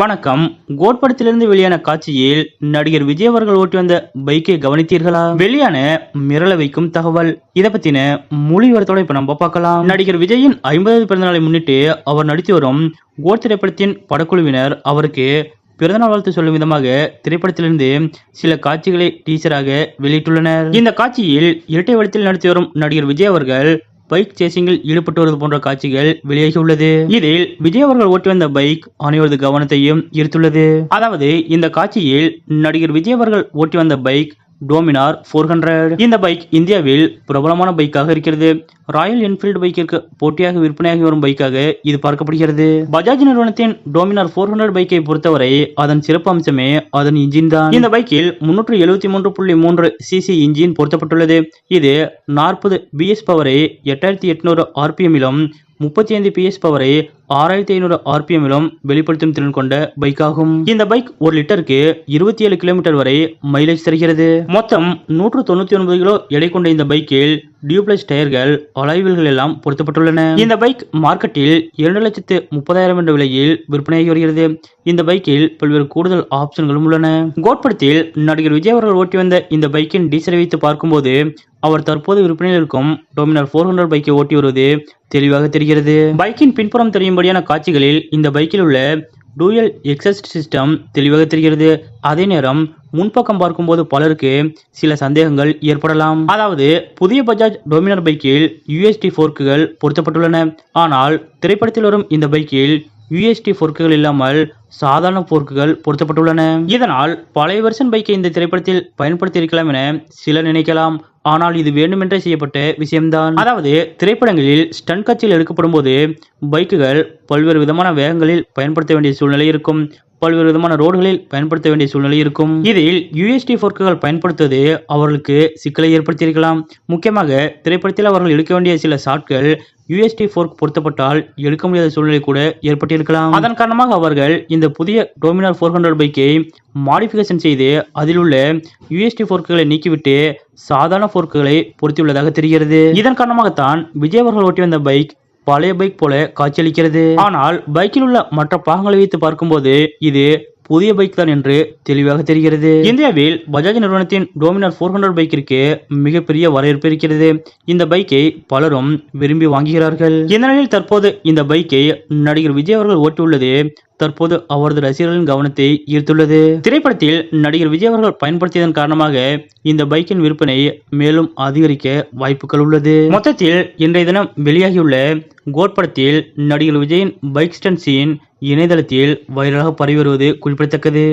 வணக்கம். கோட் படத்திலிருந்து வெளியான காட்சியில் நடிகர் விஜய் அவர்கள் ஓட்டி வந்த பைக்கை கவனித்தீர்களா? வெளியான மிரள வைக்கும் தகவல். இதை பத்தின மொழிவரத்தோட இப்ப நம்ம பார்க்கலாம். நடிகர் விஜயின் ஐம்பதாவது பிறந்தநாளை முன்னிட்டு அவர் நடித்து வரும் கோட் திரைப்படத்தின் படக்குழுவினர் அவருக்கு பிறந்தநாள் வாழ்த்து சொல்லும் விதமாக திரைப்படத்திலிருந்து சில காட்சிகளை டீசராக வெளியிட்டுள்ளனர். இந்த காட்சியில் இரட்டை வடத்தில் நடித்து வரும் நடிகர் விஜய் அவர்கள் பைக் சேசிங்கில் ஈடுபட்டு வருவது போன்ற காட்சிகள் வெளியாகியுள்ளது. இதில் விஜய் அவர்கள் ஓட்டி வந்த பைக் அனைவரது கவனத்தையும் ஈர்த்துள்ளது. அதாவது இந்த காட்சியில் நடிகர் விஜய் அவர்கள் ஓட்டி வந்த பைக் டோமினார் ஃபோர் ஹண்ட்ரட். இந்த பைக் இந்தியாவில் பிரபலமான பைக்காக இருக்கிறது. ராயல் என்ஃபீல்டு பைக்கிற்கு போட்டியாக விற்பனையாகி வரும் பைக்காக இது பார்க்கப்படுகிறது. பஜாஜ் நிறுவனத்தின் டோமினார் ஃபோர் ஹண்ட்ரட் பைக்கை பொறுத்தவரை அதன் சிறப்பு அம்சமே அதன் இன்ஜின் தான். இந்த பைக்கில் முன்னூற்று எழுபத்தி மூன்று புள்ளி மூன்று சிசி இன்ஜின் பொருத்தப்பட்டுள்ளது. இது நாற்பது பிஎஸ் பவரை எட்டாயிரத்தி எட்நூறு ஆர்பிஎம்மிலும் முப்பத்தி ஐந்து பிஎஸ் பவரை ஆறாயிரத்தி ஐநூறு ஆர்பிஎம்மிலும் வெளிப்படுத்தும் திறன் கொண்ட பைக் ஆகும். இந்த பைக் ஒரு லிட்டருக்கு இருபத்தி ஏழு கிலோமீட்டர் வரை மைலேஜ் தருகிறது. மொத்தம் நூற்று தொண்ணூத்தி ஒன்பது கிலோ எடை கொண்ட இந்த பைக்கில் டியூப்ளஸ் டயர்கள் அலைவில்கள் எல்லாம் பொருத்தப்பட்டுள்ளன. இந்த பைக் மார்க்கெட்டில் இரண்டு லட்சத்து முப்பதாயிரம் என்ற விலையில் விற்பனையாகி வருகிறது. இந்த பைக்கில் பல்வேறு கூடுதல் ஆப்ஷன்களும் உள்ளன. கோட்படத்தில் நடிகர் விஜய் அவர்கள் ஓட்டி வந்த இந்த பைக்கின் டீசலை வைத்து பார்க்கும்போது அவர் தற்போது விற்பனையில் இருக்கும் டொமினர் ஃபோர் ஹண்ட்ரட் பைக்கை ஓட்டி வருவது தெளிவாக தெரிகிறது. பைக்கின் பின்புறம் தெரியும்படியான காட்சிகளில் இந்த பைக்கில் உள்ள டூயல் எக்ஸஸ்ட் சிஸ்டம் தெளிவாக தெரிகிறது. அதே நேரம் முன்பக்கம் பார்க்கும்போது பலருக்கு சில சந்தேகங்கள் ஏற்படலாம். அதாவது புதிய பஜாஜ் டொமினர் பைக்கில் யூஎஸ்டி ஃபோர்க்குகள் பொருத்தப்பட்டுள்ளன. ஆனால் திரைப்படத்தில் வரும் இந்த பைக்கில் யூஎஸ்டி ஃபோர்க்குகள் இல்லாமல் சாதாரண போர்க்குகள் பொருத்தப்பட்டுள்ளன. இதனால் பழைய வெர்ஷன் பைக்கை இந்த திரைப்படத்தில் பயன்படுத்தி இருக்கலாம் என சிலர் நினைக்கலாம். ஆனால் இது வேண்டுமென்றே செய்யப்பட்ட விஷயம்தான். அதாவது திரைப்படங்களில் ஸ்டன் காட்சியில் எடுக்கப்படும் போது பைக்குகள் பல்வேறு விதமான வேகங்களில் பயன்படுத்த வேண்டிய சூழ்நிலை இருக்கும். பல்வேறு விதமான ரோடுகளில் பயன்படுத்த வேண்டிய சூழ்நிலை இருக்கும். இதில் யூஎஸ்டி ஃபோர்க்குகள் பயன்படுத்துவது அவர்களுக்கு சிக்கலை ஏற்படுத்தியிருக்கலாம். முக்கியமாக திரைப்படத்தில் அவர்கள் எடுக்க வேண்டிய சில ஷாட்கள் யூஎஸ்டி ஃபோர்க் பொருத்தப்பட்டால் எடுக்க முடியாத சூழ்நிலை கூட ஏற்பட்டிருக்கலாம். அதன் காரணமாக அவர்கள் இந்த புதிய டோமினார் ஃபோர் ஹண்ட்ரட் பைக்கை மாடிஃபிகேஷன் செய்து அதில் உள்ள யூஎஸ்டி ஃபோர்க்குகளை நீக்கிவிட்டு சாதாரண ஃபோர்க்குகளை பொருத்தியுள்ளதாக தெரிகிறது. இதன் காரணமாகத்தான் விஜய் அவர்கள் ஓட்டி வந்த பைக் பழைய பைக் போல காட்சியளிக்கிறது. ஆனால் பைக்கில் உள்ள மற்ற பாகங்களை வைத்து பார்க்கும்போது இது புதிய பைக் தான் என்று தெளிவாக தெரிகிறது. இந்தியாவில் பஜாஜ் நிறுவனத்தின் டோமினார் ஃபோர் ஹண்ட்ரட் பைக்கிற்கு மிகப்பெரிய வரவேற்பு இருக்கிறது. இந்த பைக்கை பலரும் விரும்பி வாங்குகிறார்கள். இந்த நிலையில் தற்போது இந்த பைக்கை நடிகர் விஜய் அவர்கள் ஓட்டியுள்ளது. தற்போது அவரது ரசிகர்களின் கவனத்தை ஈர்த்துள்ளது. திரைப்படத்தில் நடிகர் விஜய் அவர்கள் பயன்படுத்தியதன் காரணமாக இந்த பைக்கின் விற்பனை மேலும் அதிகரிக்க வாய்ப்புகள் உள்ளது. மொத்தத்தில் இன்றைய தினம் வெளியாகியுள்ள கோட்படத்தில் நடிகர் விஜயின் பைக் ஸ்டன் சீன் இணையதளத்தில் வைரலாக பரவி வருவது குறிப்பிடத்தக்கது.